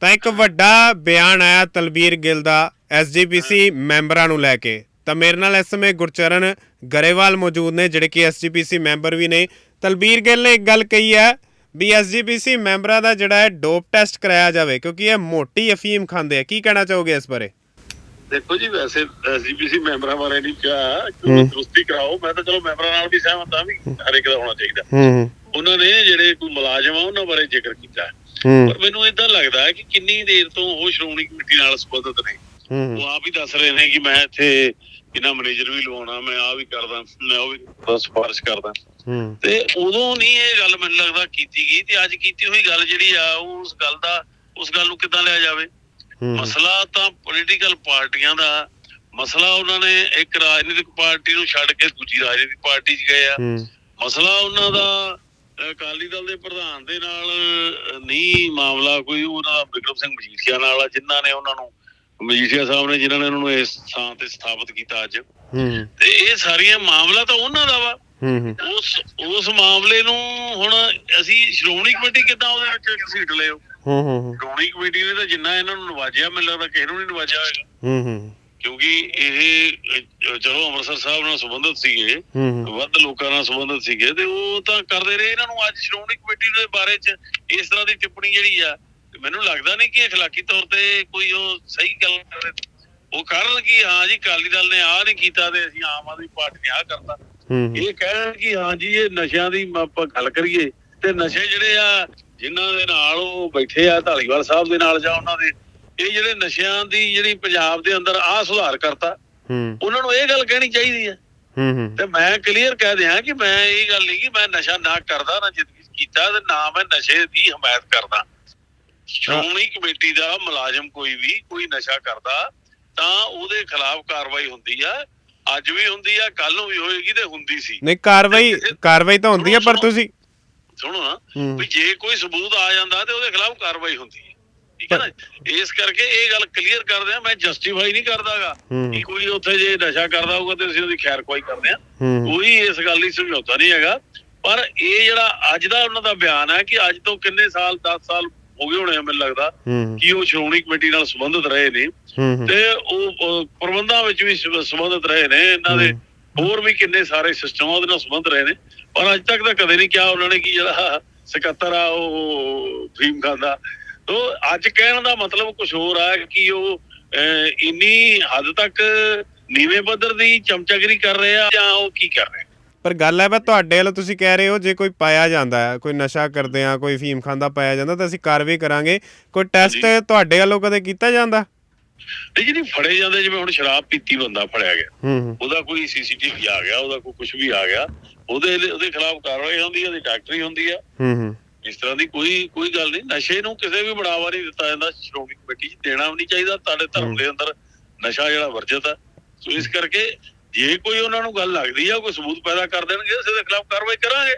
ਤਾਂ ਇੱਕ ਵੱਡਾ ਬਿਆਨ ਆਇਆ ਤਲਬੀਰ ਗਿੱਲ ਦਾ ਐਸਜੀਪੀਸੀ ਮੈਂਬਰਾਂ ਨੂੰ ਲੈ ਕੇ। ਤਾਂ ਮੇਰੇ ਨਾਲ ਇਸ ਸਮੇਂ ਗੁਰਚਰਨ ਗਰੇਵਾਲ ਮੌਜੂਦ ਨੇ ਜਿਹੜੇ ਕਿ ਐਸਜੀਪੀਸੀ ਮੈਂਬਰ ਵੀ ਨੇ। ਤਲਬੀਰ ਗਿੱਲ ਨੇ ਇੱਕ ਗੱਲ ਕਹੀ ਹੈ ਵੀ ਐਸਜੀਪੀਸੀ ਮੈਂਬਰਾਂ ਦਾ ਜਿਹੜਾ ਹੈ ਡੋਪ ਟੈਸਟ ਕਰਾਇਆ ਜਾਵੇ ਕਿਉਂਕਿ ਇਹ ਮੋਟੀ ਅਫੀਮ ਖਾਂਦੇ ਆ। ਕੀ ਕਹਿਣਾ ਚਾਹੋਗੇ ਇਸ ਬਾਰੇ? ਦੇਖੋ ਜੀ ਵੈਸੇ ਐਸਜੀਪੀਸੀ ਮੈਂਬਰਾਂ ਬਾਰੇ ਨਹੀਂ ਕਿਹਾ ਦਰੁਸਤੀ ਕਰਾਓ। ਮੈਂ ਤਾਂ ਚਲੋ ਮੈਂਬਰਾਂ ਨਾਲ ਵੀ ਸਹਿਮਤ ਹਾਂ ਵੀ ਹਰੇਕ ਦਾ ਹੋਣਾ ਚਾਹੀਦਾ। ਹੂੰ। ਉਹਨਾਂ ਨੇ ਜਿਹੜੇ ਕੋਈ ਮੁਲਾਜ਼ਮ ਆ ਉਹਨਾਂ ਬਾਰੇ ਜ਼ਿਕਰ ਕੀਤਾ। ਪਰ ਮੈਨੂੰ ਇਦਾਂ ਲੱਗਦਾ ਹੈ ਕਿ ਕਿੰਨੀ ਦੇਰ ਤੋਂ ਉਹ ਸ਼੍ਰੋਮਣੀ ਕਮੇਟੀ ਨਾਲ ਸੰਬੰਧਿਤ ਨੇ। ਉਹ ਆਪ ਹੀ ਦੱਸ ਰਹੇ ਨੇ ਕਿ ਮੈਂ ਇੱਥੇ ਇਹਨਾਂ ਮੈਨੇਜਰ ਵੀ ਲਵਾਉਣਾ ਮੈਂ ਆ ਵੀ ਕਰਦਾ ਮੈਂ ਉਹ ਵੀ ਸਿਫਾਰਿਸ਼ ਕਰਦਾ। ਤੇ ਉਦੋਂ ਨਹੀਂ ਇਹ ਗੱਲ ਮੈਨੂੰ ਲੱਗਦਾ ਕੀਤੀ ਗਈ ਤੇ ਅੱਜ ਕੀਤੀ ਹੋਈ ਗੱਲ ਜਿਹੜੀ ਆ ਉਹ ਉਸ ਗੱਲ ਦਾ ਉਸ ਗੱਲ ਨੂੰ ਕਿੱਦਾਂ ਲਿਆ ਜਾਵੇ? ਮਸਲਾ ਤਾਂ ਪੋਲੀਟੀਕਲ ਪਾਰਟੀਆਂ ਦਾ ਮਸਲਾ ਉਹਨਾਂ ਨੇ ਇੱਕ ਰਾਜਨੀਤਿਕ ਪਾਰਟੀ ਨੂੰ ਛੱਡ ਕੇ ਦੂਜੀ ਰਾਜਨੀਤਿਕ ਪਾਰਟੀ 'ਚ ਗਏ ਆ। ਮਸਲਾ ਉਹਨਾਂ ਦਾ ਅਕਾਲੀ ਦਲ ਦੇ ਪ੍ਰਧਾਨ ਦੇ ਨਾਲ ਨਹੀਂ ਮਾਮਲਾ ਕੋਈ ਉਹਨਾਂ ਦਾ ਵਿਕਰਮ ਸਿੰਘ ਮਜੀਠੀਆ ਨਾਲ ਆ ਜਿਨ੍ਹਾਂ ਨੇ ਉਹਨਾਂ ਨੂੰ ਮਜੀਠੀਆ ਸਾਹਿਬ ਨੇ ਜਿਨ੍ਹਾਂ ਨੇ ਉਹਨਾਂ ਨੂੰ ਇਸ ਥਾਂ ਤੇ ਸਥਾਪਿਤ ਕੀਤਾ ਅੱਜ। ਹੂੰ। ਤੇ ਇਹ ਸਾਰੀਆਂ ਮਾਮਲਾ ਤਾਂ ਉਹਨਾਂ ਦਾ ਵਾ। ਹੂੰ ਉਸ ਉਸ ਮਾਮਲੇ ਨੂੰ ਹੁਣ ਅਸੀਂ ਸ਼੍ਰੋਮਣੀ ਕਮੇਟੀ ਕਿੱਦਾਂ ਉਹਦੇ ਵਿੱਚ ਘਸੀਟ ਲਿਓ ਹੂੰ ਹੂੰ। ਸ਼੍ਰੋਮਣੀ ਕਮੇਟੀ ਨੇ ਤਾਂ ਜਿੰਨਾ ਇਹਨਾਂ ਨੂੰ ਨਵਾਜਿਆ ਮੈਨੂੰ ਲੱਗਦਾ ਕਿਸੇ ਨੂੰ ਨਹੀਂ ਨਵਾਜਿਆ ਹੋਏਗਾ। ਹੂੰ ਹੂੰ। ਕਿਉਂਕਿ ਇਹ ਅਹ, ਚਲੋ ਅੰਮ੍ਰਿਤਸਰ ਸਾਹਿਬ ਨਾਲ ਸੰਬੰਧਿਤ ਸੀਗੇ ਹੂੰ ਵੱਧ ਲੋਕਾਂ ਨਾਲ ਸੰਬੰਧਿਤ ਸੀਗੇ ਤੇ ਉਹ ਤਾਂ ਕਰਦੇ ਰਹੇ ਇਹਨਾਂ ਨੂੰ ਅੱਜ ਸ਼੍ਰੋਮਣੀ ਕਮੇਟੀ ਦੇ ਬਾਰੇ ਚ ਇਸ ਤਰ੍ਹਾਂ ਦੀ ਟਿੱਪਣੀ ਜਿਹੜੀ ਆ ਤੇ ਮੈਨੂੰ ਲੱਗਦਾ ਨਹੀਂ ਕਿ اخلاقی ਤੌਰ ਤੇ ਕੋਈ ਉਹ ਸਹੀ ਗੱਲ ਕਰ ਰਹੇ ਉਹ ਕਰਨ ਕਿ ਹਾਂ ਜੀ ਅਕਾਲੀ ਦਲ ਨੇ ਆਹ ਨਹੀਂ ਕੀਤਾ ਤੇ ਅਸੀਂ ਆਮ ਆਦਮੀ ਪਾਰਟੀ ਨੇ ਆਹ ਕਰਤਾ ਹੂੰ ਇਹ ਕਹਿਣ ਕਿ ਹਾਂ ਜੀ ਇਹ ਨਸ਼ਿਆਂ ਦੀ ਮ- ਆਪਾਂ ਗੱਲ ਕਰੀਏ ਤੇ ਨਸ਼ੇ ਜਿਹੜੇ ਆ ਜਿਨ੍ਹਾਂ ਦੇ ਨਾਲ ਉਹ ਬੈਠੇ ਆ ਢਾਲੀਵਾਲ ਸਾਹਿਬ ਦੇ ਨਾਲ ਜਾਂ ਉਹਨਾਂ ਦੇ ਇਹ ਜਿਹੜੇ ਨਸ਼ਿਆਂ ਦੀ ਜਿਹੜੀ ਪੰਜਾਬ ਦੇ ਅੰਦਰ ਆ ਸੁਧਾਰ ਕਰਤਾ ਹੂੰ। ਉਹਨਾਂ ਨੂੰ ਇਹ ਗੱਲ ਕਹਿਣੀ ਚਾਹੀਦੀ ਹੈ। ਹੂੰ ਹੂੰ। ਤੇ ਮੈਂ ਕਲੀਅਰ ਕਹਿ ਦਿਆਂ ਕਿ ਮੈਂ ਇਹ ਗੱਲ ਨਹੀਂ ਕਿ ਮੈਂ ਨਸ਼ਾ ਨਾ ਕਰਦਾ ਨਾ ਜ਼ਿੰਦਗੀ ਕੀਤਾ ਤੇ ਨਾ ਮੈਂ ਨਸ਼ੇ ਦੀ ਹਮਾਇਤ ਕਰਦਾ। ਸ਼੍ਰੋਮਣੀ ਕਮੇਟੀ ਦਾ ਮੁਲਾਜ਼ਮ ਕੋਈ ਵੀ ਕੋਈ ਨਸ਼ਾ ਕਰਦਾ ਤਾਂ ਉਹਦੇ ਖਿਲਾਫ ਕਾਰਵਾਈ ਹੁੰਦੀ ਆ। ਅੱਜ ਵੀ ਹੁੰਦੀ ਆ ਕੱਲ ਨੂੰ ਵੀ ਹੋਏਗੀ ਤੇ ਹੁੰਦੀ ਸੀ। ਨਹੀਂ ਕਾਰਵਾਈ ਕਾਰਵਾਈ ਤਾਂ ਹੁੰਦੀ ਹੈ ਪਰ ਤੁਸੀਂ ਸੁਣੋ ਨਾ। ਵੀ ਜੇ ਕੋਈ ਸਬੂਤ ਆ ਜਾਂਦਾ ਤੇ ਉਹਦੇ ਖਿਲਾਫ ਕਾਰਵਾਈ ਹੁੰਦੀ ਹੈ ਠੀਕ ਹੈ ਨਾ? ਇਸ ਕਰਕੇ ਇਹ ਗੱਲ ਕਲੀਅਰ ਕਰਦੇ ਆ ਮੈਂ ਜਸਟੀਫਾਈ ਨਹੀਂ ਕਰਦਾਗਾ ਕਿ ਕੋਈ ਉੱਥੇ ਜੇ ਨਸ਼ਾ ਕਰਦਾ ਹੋਊਗਾ ਤੇ ਅਸੀਂ ਉਹਦੀ ਖੈਰ ਕੋਈ ਕਰਦੇ ਆ ਕੋਈ ਇਸ ਗੱਲ ਲਈ ਸਮਝੌਤਾ ਨਹੀਂ ਹੈਗਾ। ਪਰ ਇਹ ਜਿਹੜਾ ਅੱਜ ਦਾ ਉਹਨਾਂ ਦਾ ਬਿਆਨ ਹੈ ਕਿ ਅੱਜ ਤੋਂ ਕਿੰਨੇ ਸਾਲ 10 ਸਾਲ ਹੋ ਗਏ ਹੋਣੇ ਮੈਨੂੰ ਲੱਗਦਾ ਕਿ ਉਹ ਸ਼੍ਰੋਮਣੀ ਕਮੇਟੀ ਨਾਲ ਸੰਬੰਧਿਤ ਰਹੇ ਨੇ। ਤੇ ਉਹ ਪ੍ਰਬੰਧਾਂ ਵਿੱਚ ਵੀ ਸੰਬ- ਸੰਬੰਧਿਤ ਰਹੇ ਨੇ। ਇਹਨਾਂ ਦੇ ਹੋਰ ਵੀ ਕਿੰਨੇ ਸਾਰੇ ਸਿਸਟਮ ਉਹਦੇ ਨਾਲ ਸੰਬੰਧ ਰਹੇ ਨੇ। ਪਰ ਅੱਜ ਤੱਕ ਤਾਂ ਕਦੇ ਨਹੀਂ ਕਿਹਾ ਉਹਨਾਂ ਨੇ ਕਿ ਜਿਹੜਾ ਸਕੱਤਰ ਆ ਉਹ ਫੀਮ ਖਾਂਦਾ ਤੋ ਅੱਜ ਕਹਿਣ ਦਾ ਮਤਲਬ ਕੁਝ ਹੋਰ ਆ ਕਿ ਉਹ ਇੰਨੀ ਹੱਦ ਤੱਕ ਨੀਵੇਂ ਪੱਧਰ ਦੀ ਚਮਚਾਗਰੀ ਕਰ ਰਹੇ ਆ ਜਾਂ ਉਹ ਕੀ ਕਰ ਰਹੇ? ਪਰ ਗੱਲ ਹੈ ਬਈ ਤੁਹਾਡੇ ਵੱਲੋਂ ਤੁਸੀਂ ਕਹਿ ਰਹੇ ਹੋ ਜੇ ਕੋਈ ਪਾਇਆ ਜਾਂਦਾ ਹੈ ਕੋਈ ਨਸ਼ਾ ਕਰਦੇ ਆ ਕੋਈ ਫੀਮ ਖਾਂਦਾ ਪਾਇਆ ਜਾਂਦਾ ਤਾਂ ਅਸੀਂ ਕਾਰਵਾਈ ਕਰਾਂਗੇ। ਕੋਈ ਟੈਸਟ ਤੁਹਾਡੇ ਵੱਲੋਂ ਕਦੇ ਕੀਤਾ ਜਾਂਦਾ? ਇਹ ਜਿਹੜੀ ਫੜੇ ਜਾਂਦੇ ਜਿਵੇਂ ਹੁਣ ਸ਼ਰਾਬ ਪੀਤੀ ਬੰਦਾ ਫੜਿਆ ਗਿਆ ਉਹਦਾ ਕੋਈ ਸੀਸੀਟੀਵੀ ਆ ਗਿਆ ਉਹਦਾ ਕੋਈ ਕੁਝ ਵੀ ਆ ਗਿਆ ਉਹਦੇ ਉਹਦੇ ਖਿਲਾਫ ਕਾਰਵਾਈ ਹੁੰਦੀ ਹੈ ਉਹਦੀ ਡਾਕਟਰੀ ਹੁੰਦੀ ਆ। ਹੂੰ ਹੂੰ। ਇਸ ਤਰ੍ਹਾਂ ਦੀ ਕੋਈ ਕੋਈ ਗੱਲ ਨਹੀਂ। ਨਸ਼ੇ ਨੂੰ ਕਿਸੇ ਵੀ ਬੜਾਵਾ ਨਹੀਂ ਦਿੱਤਾ ਜਾਂਦਾ। ਸ਼੍ਰੋਮਣੀ ਕਮੇਟੀ ਦੇਣਾ ਵੀ ਨਹੀਂ ਚਾਹੀਦਾ। ਤੁਹਾਡੇ ਧਰਮ ਦੇ ਅੰਦਰ ਨਸ਼ਾ ਜਿਹੜਾ ਵਰਜਿਤ ਆ। ਸੋ ਇਸ ਕਰਕੇ ਜੇ ਕੋਈ ਉਹਨਾਂ ਨੂੰ ਗੱਲ ਲੱਗਦੀ ਆ ਕੋਈ ਸਬੂਤ ਪੈਦਾ ਕਰ ਦੇਣਗੇ ਉਸ ਦੇ ਖਿਲਾਫ ਕਾਰਵਾਈ ਕਰਾਂਗੇ।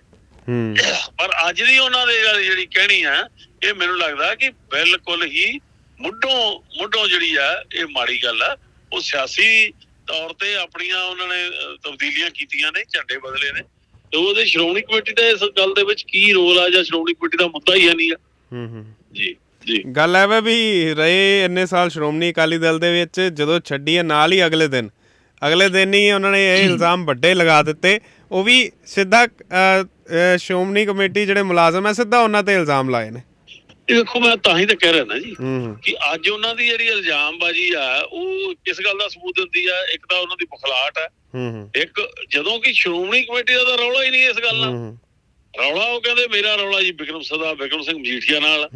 ਪਰ ਅੱਜ ਦੀ ਉਹਨਾਂ ਦੇ ਜਿਹੜੀ ਕਹਿਣੀ ਆ ਇਹ ਮੈਨੂੰ ਲੱਗਦਾ ਕਿ ਬਿਲਕੁਲ ਹੀ ਮੁੱਢੋਂ ਮੁੱਢੋਂ ਜਿਹੜੀ ਆ ਇਹ ਮਾੜੀ ਗੱਲ ਆ। ਉਹ ਸਿਆਸੀ ਤੌਰ ਤੇ ਆਪਣੀਆਂ ਉਹਨਾਂ ਨੇ ਤਬਦੀਲੀਆਂ ਕੀਤੀਆਂ ਨੇ ਝੰਡੇ ਬਦਲੇ ਨੇ। ਤੇ ਉਹਦੇ ਸ਼੍ਰੋਮਣੀ ਕਮੇਟੀ ਦਾ ਇਸ ਗੱਲ ਦੇ ਵਿੱਚ ਕੀ ਰੋਲ ਆ ਜਾਂ ਸ਼੍ਰੋਮਣੀ ਕਮੇਟੀ ਦਾ ਮੁੱਦਾ ਹੀ ਨਹੀਂ ਆ। ਹੂੰ ਹੂੰ। ਜੀ ਜੀ। ਗੱਲ ਹੈ ਵਾ ਵੀ ਰਹੇ ਇੰਨੇ ਸਾਲ ਸ਼੍ਰੋਮਣੀ ਅਕਾਲੀ ਦਲ ਦੇ ਵਿੱਚ ਜਦੋਂ ਛੱਡੀ ਨਾਲ ਹੀ ਅਗਲੇ ਦਿਨ। ਅਗਲੇ ਦਿਨ ਹੀ ਉਹਨਾਂ ਨੇ ਇਹ ਇਲਜ਼ਾਮ ਵੱਡੇ ਲਗਾ ਦਿੱਤੇ। ਉਹ ਵੀ ਸਿੱਧਾ ਸ਼੍ਰੋਮਣੀ ਕਮੇਟੀ ਜਿਹੜੇ ਮੁਲਾਜ਼ਮ ਹੈ ਸਿੱਧਾ ਉਹਨਾਂ ਤੇ ਇਲਜ਼ਾਮ ਲਾਏ ਨੇ। ਦੇਖੋ ਮੈਂ ਤਾਂ ਹੀ ਤਾਂ ਕਹਿ ਰਿਹਾ ਨਾ ਜੀ ਕਿ ਅੱਜ ਉਹਨਾਂ ਦੀ ਜਿਹੜੀ ਇਲਜ਼ਾਮਬਾਜ਼ੀ ਆ ਉਹ ਕਿਸ ਗੱਲ ਦਾ ਸਬੂਤ ਦਿੰਦੀ ਆ ਇੱਕ ਤਾਂ ਉਹਨਾਂ ਦੀ ਬਖਲਾਟ ਆ ਇੱਕ ਜਦੋਂ ਕਿ ਸ਼੍ਰੋਮਣੀ ਕਮੇਟੀ ਦਾ ਰੌਲਾ ਹੀ ਨਹੀਂ ਇਸ ਗੱਲ ਨਾਲ। ਰੌਲਾ ਉਹ ਕਹਿੰਦੇ ਮੇਰਾ ਰੌਲਾ ਜੀ ਵਿਕਰਮ ਸਦਾ ਵਿਕਰਮ ਸਿੰਘ ਮਜੀਠੀਆ ਨਾਲ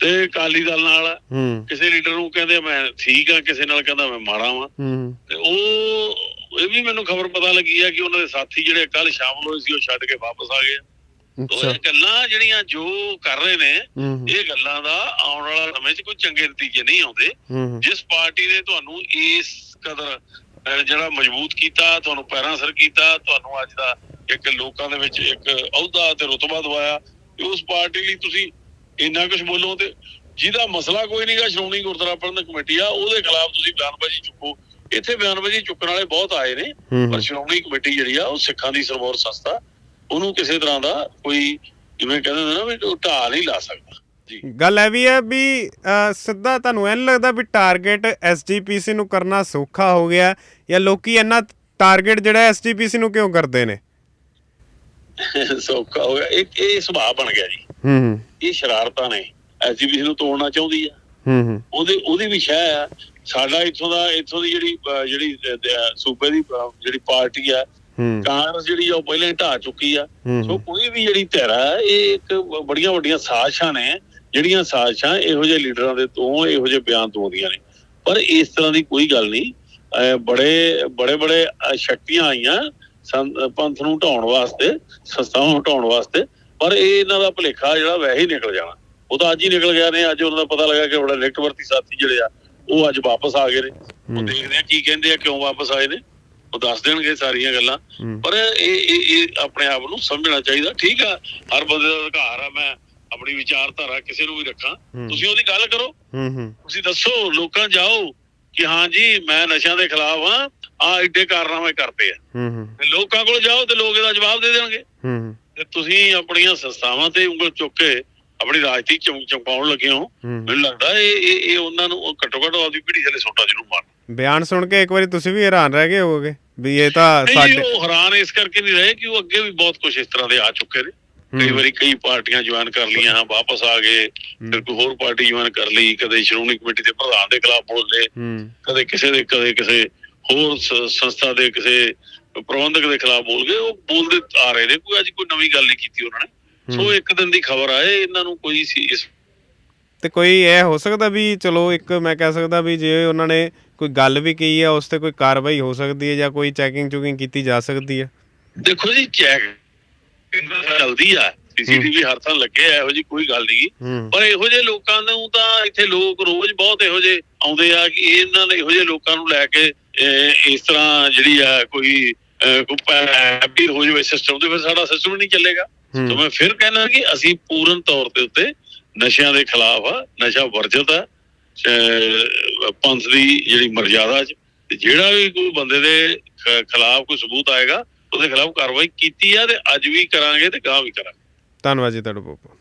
ਤੇ ਅਕਾਲੀ ਦਲ ਨਾਲ। ਕਿਸੇ ਲੀਡਰ ਨੂੰ ਕਹਿੰਦੇ ਮੈਂ ਠੀਕ ਆ ਕਿਸੇ ਨਾਲ ਕਹਿੰਦਾ ਮੈਂ ਮਾੜਾ ਵਾਂ। ਤੇ ਉਹ ਇਹ ਵੀ ਮੈਨੂੰ ਖਬਰ ਪਤਾ ਲੱਗੀ ਆ ਕਿ ਉਹਨਾਂ ਦੇ ਸਾਥੀ ਜਿਹੜੇ ਕੱਲ ਸ਼ਾਮਲ ਹੋਏ ਸੀ ਉਹ ਛੱਡ ਕੇ ਵਾਪਸ ਆ ਗਏ ਇਹ ਗੱਲਾਂ ਜਿਹੜੀਆਂ ਜੋ ਕਰ ਰਹੇ ਨੇ ਇਹ ਗੱਲਾਂ ਦਾ ਆਉਣ ਵਾਲਾ ਸਮੇਂ 'ਚ ਕੋਈ ਚੰਗੇ ਨਤੀਜੇ ਨਹੀਂ ਆਉਂਦੇ। ਜਿਸ ਪਾਰਟੀ ਨੇ ਤੁਹਾਨੂੰ ਇਸ ਕਦਰ ਜਿਹੜਾ ਮਜ਼ਬੂਤ ਕੀਤਾ ਤੁਹਾਨੂੰ ਪੈਰਾਂ ਸਰ ਕੀਤਾ ਤੁਹਾਨੂੰ ਅੱਜ ਦਾ ਇੱਕ ਲੋਕਾਂ ਦੇ ਵਿੱਚ ਇੱਕ ਅਹੁਦਾ ਤੇ ਰੁਤਬਾ ਦਵਾਇਆ ਤੇ ਉਸ ਪਾਰਟੀ ਲਈ ਤੁਸੀਂ ਇੰਨਾ ਕੁਝ ਬੋਲੋ ਤੇ ਜਿਹਦਾ ਮਸਲਾ ਕੋਈ ਨਹੀਂਗਾ ਸ਼੍ਰੋਮਣੀ ਗੁਰਦੁਆਰਾ ਪ੍ਰਬੰਧਕ ਕਮੇਟੀ ਆ ਉਹਦੇ ਖਿਲਾਫ ਤੁਸੀਂ ਬਿਆਨਬਾਜ਼ੀ ਚੁੱਕੋ। ਇੱਥੇ ਬਿਆਨਬਾਜ਼ੀ ਚੁੱਕਣ ਵਾਲੇ ਬਹੁਤ ਆਏ ਨੇ ਪਰ ਸ਼੍ਰੋਮਣੀ ਕਮੇਟੀ ਜਿਹੜੀ ਆ ਉਹ ਸਿੱਖਾਂ ਦੀ ਸਰਵੋਰ ਸੰਸਥਾ ਉਹਨੂੰ ਕਿਸੇ ਤਰ੍ਹਾਂ ਦਾ ਕੋਈ ਜਿਵੇਂ ਕਹਿੰਦੇ ਨੇ ਨਾ ਵੀ ਢਾਹ ਨਹੀਂ ਲਾ ਸਕਦਾ। ਗੱਲ ਇਹ ਵੀ ਹੈ ਵੀ ਸਿੱਧਾ ਤੁਹਾਨੂੰ ਐਂ ਨੀ ਲੱਗਦਾ ਵੀ ਟਾਰਗੇਟ ਐਸਜੀਪੀਸੀ ਨੂੰ ਕਰਨਾ ਸੌਖਾ ਹੋ ਗਿਆ ਜਾਂ ਲੋਕੀ ਇੰਨਾ ਟਾਰਗੇਟ ਜਿਹੜਾ ਐਸਜੀਪੀਸੀ ਨੂੰ ਕਿਉਂ ਕਰਦੇ ਨੇ? ਸੌਖਾ ਹੋ ਗਿਆ। ਇਹ ਇਹ ਸੁਭਾਅ ਬਣ ਗਿਆ ਜੀ। ਹੂੰ ਇਹ ਸ਼ਰਾਰਤਾਂ ਨੇ। ਐਸਜੀਪੀਸੀ ਨੂੰ ਤੋੜਨਾ ਚਾਹੁੰਦੀ ਆ। ਹੂੰ ਹੂੰ। ਉਹਦੇ ਉਹਦੀ ਵੀ ਸ਼ਹਿ ਆ। ਸਾਡਾ ਇੱਥੋਂ ਦਾ ਇੱਥੋਂ ਦੀ ਜਿਹੜੀ ਜਿਹੜੀ ਸੂਬੇ ਦੀ ਜਿਹੜੀ ਪਾਰਟੀ ਆ ਕਾਂਗਰਸ ਜਿਹੜੀ ਆ ਉਹ ਪਹਿਲਾਂ ਢਾਹ ਚੁੱਕੀ ਆ। ਸੋ ਕੋਈ ਵੀ ਜਿਹੜੀ ਧਿਰ ਆ ਇਹ ਇੱਕ ਬੜੀਆਂ ਵੱਡੀਆਂ ਸਾਜ਼ਿਸ਼ਾਂ ਨੇ। ਜਿਹੜੀਆਂ ਸਾਜ਼ਿਸ਼ਾਂ ਇਹੋ ਜਿਹੇ ਲੀਡਰਾਂ ਦੇ ਤੋਂ ਇਹੋ ਜਿਹੇ ਬਿਆਨ ਤੋਂ ਆਉਂਦੀਆਂ ਨੇ। ਪਰ ਇਸ ਤਰ੍ਹਾਂ ਦੀ ਕੋਈ ਗੱਲ ਨਹੀਂ। ਬੜੇ ਬੜੇ ਬੜੇ ਸ਼ਕਤੀਆਂ ਆਈਆਂ ਪੰਥ ਨੂੰ ਢਾਉਣ ਵਾਸਤੇ ਸੰਸਥਾਵਾਂ ਨੂੰ ਢਾਉਣ ਵਾਸਤੇ। ਪਰ ਇਹ ਇਹਨਾਂ ਦਾ ਭਲੇਖਾ ਜਿਹੜਾ ਵੈਸੇ ਹੀ ਨਿਕਲ ਜਾਣਾ। ਉਹ ਤਾਂ ਅੱਜ ਹੀ ਨਿਕਲ ਗਿਆ ਨੇ। ਅੱਜ ਉਹਨਾਂ ਦਾ ਪਤਾ ਲੱਗਾ ਕਿ ਬੜਾ ਨਿਕਟਵਰਤੀ ਸਾਥੀ ਜਿਹੜੇ ਆ ਉਹ ਅੱਜ ਵਾਪਸ ਆ ਗਏ ਨੇ। ਉਹ ਦੇਖਦੇ ਆ ਕੀ ਕਹਿੰਦੇ ਆ ਕਿਉਂ ਵਾਪਸ ਆਏ ਨੇ। ਉਹ ਦੱਸ ਦੇਣਗੇ ਸਾਰੀਆਂ ਗੱਲਾਂ। ਪਰ ਇਹ ਇਹ ਆਪਣੇ ਆਪ ਨੂੰ ਸਮਝਣਾ ਚਾਹੀਦਾ। ਠੀਕ ਆ ਹਰ ਬੰਦੇ ਦਾ ਅਧਿਕਾਰ ਆ। ਮੈਂ ਆਪਣੀ ਵਿਚਾਰਧਾਰਾ ਕਿਸੇ ਨੂੰ ਵੀ ਰੱਖਾਂ। ਤੁਸੀਂ ਉਹਦੀ ਗੱਲ ਕਰੋ। ਤੁਸੀਂ ਦੱਸੋ ਲੋਕਾਂ ਜਾਓ ਕਿ ਹਾਂ ਜੀ ਮੈਂ ਨਸ਼ਿਆਂ ਦੇ ਖਿਲਾਫ ਆ ਆ ਏਡੇ ਕਾਰਨਾਮੇ ਕਰਦੇ ਆ। ਤੇ ਲੋਕਾਂ ਕੋਲ ਜਾਓ ਤੇ ਲੋਕ ਇਹਦਾ ਜਵਾਬ ਦੇ ਦੇਣਗੇ। ਤੇ ਤੁਸੀਂ ਆਪਣੀਆਂ ਸੰਸਥਾਵਾਂ ਤੇ ਉਂਗਲ ਚੁੱਕ ਕੇ ਆਪਣੀ ਰਾਜਨੀਤੀ ਚਮ ਚਮਕਾਉਣ ਲੱਗੇ ਹੋ। ਮੈਨੂੰ ਲੱਗਦਾ ਇਹ ਇਹ ਇਹ ਉਹਨਾਂ ਨੂੰ ਘੱਟੋ ਘੱਟ ਆਪਦੀ ਪੀੜ੍ਹੀ ਥੱਲੇ ਸੋਟਾ ਜ਼ਰੂਰ ਮਾਰ। ਬਿਆਨ ਸੁਣ ਕੇ ਇੱਕ ਵਾਰੀ ਤੁਸੀਂ ਵੀ ਹੈਰਾਨ ਰਹਿ ਗਏ ਹੋਵੋਗੇ ਵੀ ਇਹ ਤਾਂ ਸਾਡੇ ਉਹ ਹੈਰਾਨ ਇਸ ਕਰਕੇ ਨਹੀਂ ਰਹੇ ਕਿ ਉਹ ਅੱਗੇ ਵੀ ਬਹੁਤ ਕੁਝ ਇਸ ਤਰ੍ਹਾਂ ਦੇ ਆ ਚੁੱਕੇ ਨੇ। ਕਈ ਵਾਰੀ ਕਈ ਪਾਰਟੀਆਂ ਜੁਆਇਨ ਕਰ ਲੀਆਂ ਵਾਪਸ ਆ ਗਏ ਫਿਰ ਕੋਈ ਹੋਰ ਪਾਰਟੀ ਜੁਆਇਨ ਕਰ ਲਈ ਕਦੇ ਸ਼੍ਰੋਮਣੀ ਕਮੇਟੀ ਦੇ ਪ੍ਰਧਾਨ ਦੇ ਖਿਲਾਫ ਬੋਲੇ ਹੂੰ। ਕਦੇ ਕਿਸੇ ਦੇ ਕਦੇ ਕਿਸੇ ਹੋਰ ਸੰਸਥਾ ਦੇ ਕਿਸੇ ਪ੍ਰਬੰਧਕ ਦੇ ਖਿਲਾਫ ਬੋਲ ਗਏ ਉਹ ਬੋਲਦੇ ਆ ਰਹੇ ਨੇ ਕੋਈ ਅੱਜ ਕੋਈ ਨਵੀਂ ਗੱਲ ਨਹੀਂ ਕੀਤੀ ਉਹਨਾਂ ਨੇ। ਸੋ। ਇੱਕ ਦਿਨ ਦੀ ਖਬਰ ਆਏ ਇਹਨਾਂ ਨੂੰ ਕੋਈ ਸੀ ਇਸ ਤੇ ਕੋਈ ਇਹ ਹੋ ਸਕਦਾ ਵੀ ਚਲੋ ਇੱਕ ਮੈਂ ਕਹਿ ਸਕਦਾ ਵੀ ਜੇ ਉਹਨਾਂ ਨੇ ਕੋਈ ਗੱਲ ਵੀ ਕਹੀ ਹੈ ਉਸ ਤੇ ਕੋਈ ਕਾਰਵਾਈ ਹੋ ਸਕਦੀ ਹੈ ਜਾਂ ਕੋਈ ਚੈਕਿੰਗ ਚੁਕਿੰਗ ਕੀਤੀ ਜਾ ਸਕਦੀ ਹੈ? ਦੇਖੋ ਜੀ ਚੈੱਕ ਚੱਲਦੀ ਆ ਸੀਸੀਟੀਵੀ ਹਰ ਥਾਂ ਲੱਗੇ ਆ ਇਹੋ ਜੀ ਕੋਈ ਗੱਲ ਨਹੀਂ ਪਰ ਇਹੋ ਜਿਹੇ ਲੋਕਾਂ ਨੂੰ ਤਾਂ ਇੱਥੇ ਲੋਕ ਰੋਜ਼ ਬਹੁਤ ਇਹੋ ਜਿਹੇ ਆਉਂਦੇ ਆ ਕਿ ਇਹਨਾਂ ਨੇ ਇਹੋ ਜਿਹੇ ਲੋਕਾਂ ਨੂੰ ਲੈ ਕੇ ਇਸ ਤਰ੍ਹਾਂ ਜਿਹੜੀ ਆ ਕੋਈ ਪੈਪੀ ਹੋ ਜਾਵੇ ਸਿਸਟਮ ਤੇ ਫਿਰ ਸਾਡਾ ਸਿਸਟਮ ਨਹੀਂ ਚੱਲੇਗਾ। ਤਾਂ ਮੈਂ ਫਿਰ ਕਹਿਣਾ ਕਿ ਅਸੀਂ ਪੂਰਨ ਤੌਰ ਤੇ ਉੱਤੇ ਨਸ਼ਿਆਂ ਦੇ ਖਿਲਾਫ ਆ ਨਸ਼ਾ ਵਰਜਿਤ ਆ ਪੰਥ ਦੀ ਜਿਹੜੀ ਮਰਜ਼ਾਦਾ ਚ ਜਿਹੜਾ ਵੀ ਕੋਈ ਬੰਦੇ ਦੇ ਖਿਲਾਫ ਕੋਈ ਸਬੂਤ ਆਏਗਾ ਉਹਦੇ ਖਿਲਾਫ ਕਾਰਵਾਈ ਕੀਤੀ ਆ ਤੇ ਅੱਜ ਵੀ ਕਰਾਂਗੇ ਤੇ ਗਾਂ ਵੀ ਕਰਾਂਗੇ। ਧੰਨਵਾਦ ਜੀ ਤੁਹਾਡਾ ਬਹੁਤ ਬਹੁਤ